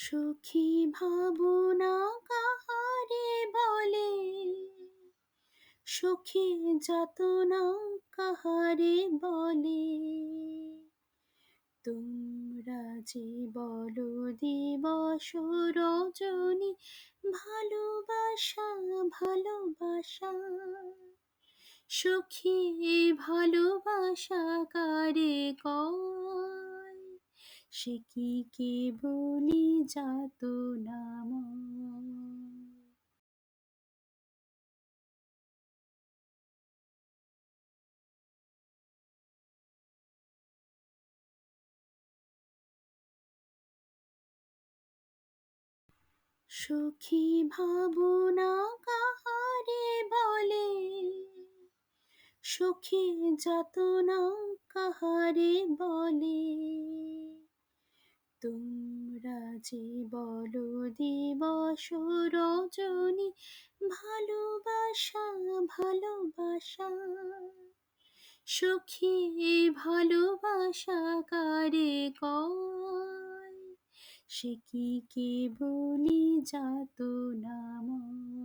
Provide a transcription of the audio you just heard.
সখী ভাবনা কাহারে বলে? সখী যাতনা কাহারে বলে? তোমরা যে বলো দিবস রজনী, ভালোবাসা ভালোবাসা। সখী ভালোবাসা কারে কয়? সে কি কেবলি যাত নাম। সখী ভাবনা কাহারে বলে? সখী যাতনা কাহারে বলে? তোমরা যে বল দিবস রজনী ভালোবাসা ভালোবাসা। সখী ভালোবাসা কারে কয়? সে কি বলি যাত নাম